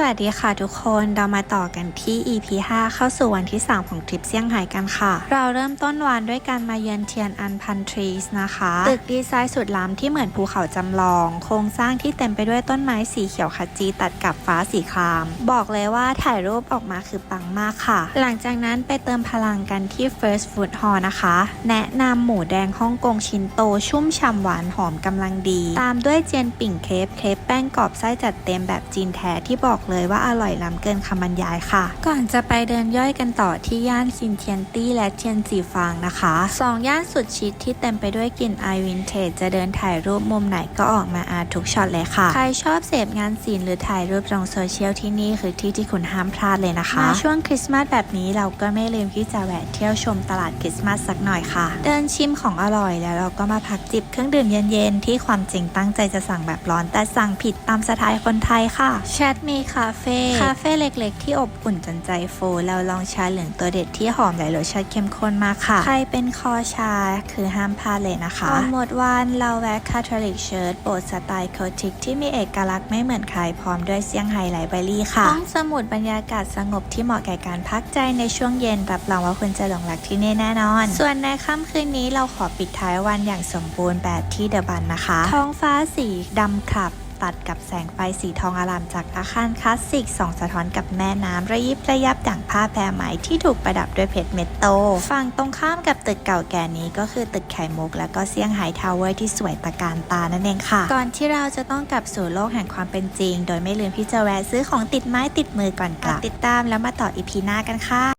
สวัสดีค่ะทุกคนเรามาต่อกันที่ EP 5 เข้าสู่วันที่ 3 ของทริปเซี่ยงไฮ้กันค่ะ เราเริ่มต้นวันด้วยการมาเยือนเทียนอันพันทรีสนะคะ ตึกดีไซน์สุดล้ำที่เหมือนภูเขาจำลอง โครงสร้างที่เต็มไปด้วยต้นไม้สีเขียวขจีตัดกับฟ้าสีคราม บอกเลยว่าถ่ายรูปออกมาคือปังมากค่ะ หลังจากนั้นไปเติมพลังกันที่ First Food Hall นะคะ แนะนำหมูแดงฮ่องกงชิ้นโตชุ่มฉ่ำหวานหอมกำลังดี ตามด้วยเจียนปิ่งเคฟเคฟแป้งกรอบไส้จัดเต็มแบบจีนแท้ที่บอกเลยว่าอร่อยล้ำเกินคำบรรยายค่ะ ก่อนจะไปเดินย่อยกันต่อที่ย่านซินเทียนตี้และเทียนจีฟางนะคะสองย่านสุดชิคที่เต็มไปด้วยกลิ่นไอวินเทจจะเดินถ่ายรูปมุมไหนก็ออกมาอาทุกช็อตเลยค่ะ ใครชอบเสพงานศิลป์หรือถ่ายรูปลงโซเชียลที่นี่คือที่ที่คุณห้ามพลาดเลยนะคะมาช่วงคริสต์มาสแบบนี้เราก็ไม่ลืมที่จะแวะเที่ยวชมตลาดคริสต์มาสสักหน่อยค่ะ เดินชิมของอร่อยแล้วเราก็มาพักจิบเครื่องดื่มเย็นๆที่ความจริงตั้งใจจะสั่งแบบร้อนแต่สั่งผิดตามสไตล์คนไทยค่ะแชทมีคาเฟ่คาเฟ่เล็กๆ ที่อบอุ่นจนใจฟูแล้วลองชาเหลืองตัวเด็ดที่หอมและรสชาติเข้มข้นมากค่ะ ใครเป็นคอชาคือห้ามพลาดเลยนะคะก่อนหมดวันเราแวะคาทอลิกเชิร์ตโบสถ์สไตล์โคติกที่มีเอกลักษณ์ไม่เหมือนใครพร้อมด้วยเซี่ยงไฮ้ไลบรารีค่ะห้องสมุดบรรยากาศสงบที่เหมาะแก่การพักใจในช่วงเย็นรับรองว่าคุณจะหลงรักที่นี่แน่นอน ส่วนในค่ำคืนนี้เราขอปิดท้ายวันอย่างสมบูรณ์แบบที่เดอะบันนะคะ ท้องฟ้าสีดำคลับ ตัดกับแสงไฟสีทองอลามจากอาคารคลาสสิกส่องสะท้อนกับแม่น้ำระยิบระยับดั่งผ้าแพรไหมที่ถูกประดับด้วยเพชรเม็ดโต ฝั่งตรงข้ามกับตึกเก่าแก่นี้ก็คือตึกไข่มุก และก็เซี่ยงไฮ้ทาวเวอร์ที่สวยตระการตานั่นเองค่ะ ก่อนที่เราจะต้องกลับสู่โลกแห่งความเป็นจริง โดยไม่ลืมที่จะแวะซื้อของติดไม้ติดมือก่อนกลับติดตามแล้วมาต่ออีพีหน้ากันค่ะ